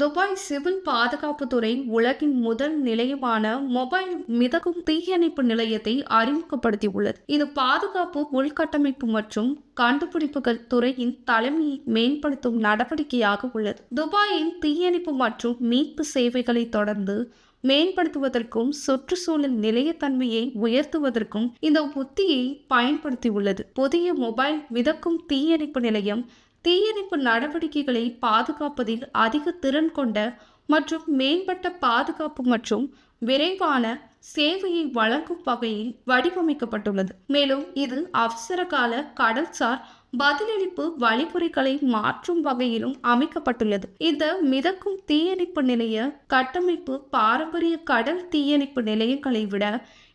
Dubai civil பாதுகாப்புத்துறை உலகின் முதல் நிலையமான மொபைல் மிதக்கும் தீயணைப்பு நிலையத்தை அறிமுகப்படுத்தியுள்ளது. இது பாதுகாப்பு உள்கட்டமைப்பு மற்றும் கண்டுபிடிப்புகள் துறையின் தலைமையை மேம்படுத்தும் நடவடிக்கையாக உள்ளது. துபாயின் தீயணைப்பு மற்றும் மீட்பு சேவைகளை தொடர்ந்து மேம்படுத்துவதற்கும் சுற்றுச்சூழல் நிலையத்தன்மையை உயர்த்துவதற்கும் இந்த உத்தியை பயன்படுத்தியுள்ளது. புதிய மொபைல் மிதக்கும் தீயணைப்பு நிலையம் தீயணைப்பு நடவடிக்கைகளை பாதுகாப்பதில் அதிக திறன் கொண்ட மற்றும் மேம்பட்ட பாதுகாப்பு மற்றும் விரைவான சேவையை வழங்கும் வகையில் வடிவமைக்கப்பட்டுள்ளது. மேலும் இது அவசரகால கடல்சார் பதிலளிப்பு வழிமுறைகளை மாற்றும் வகையிலும் அமைக்கப்பட்டுள்ளது. இந்த மிதக்கும் தீயணைப்பு நிலைய கட்டமைப்பு பாரம்பரிய கடல் தீயணைப்பு நிலையங்களை விட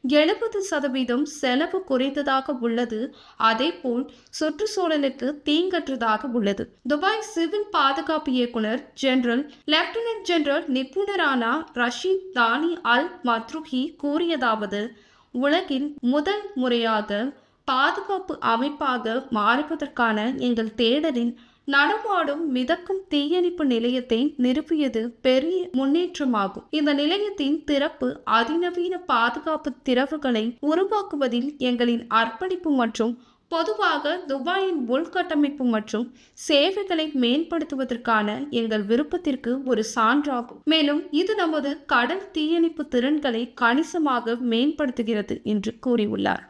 எழுபது சதவீதம் செலவு குறைந்ததாக உள்ளது. அதேபோல் சுற்றுச்சூழலுக்கு தீங்கற்றதாக உள்ளது. துபாய் சிவில் பாதுகாப்பு இயக்குனர் ஜெனரல் லெப்டினன்ட் ஜெனரல் நிபுணரான ரஷீத் தானி அல் மத்ருஹி கூறியதாவது உலகின் முதல் முறையாக பாதுகாப்பு அமைப்பாக மாறுவதற்கான எங்கள் தேடலின் நடமாடும் மிதக்கும் தீயணைப்பு நிலையத்தை நிரூபியது பெரிய முன்னேற்றமாகும். இந்த நிலையத்தின் திறப்பு அதிநவீன பாதுகாப்பு திறவுகளை உருவாக்குவதில் எங்களின் அர்ப்பணிப்பு மற்றும் பொதுவாக துபாயின் உள்கட்டமைப்பு மற்றும் சேவைகளை மேம்படுத்துவதற்கான எங்கள் விருப்பத்திற்கு ஒரு சான்றாகும். மேலும் இது நமது கடல் தீயணைப்பு திறன்களை கணிசமாக மேம்படுத்துகிறது என்று கூறியுள்ளார்.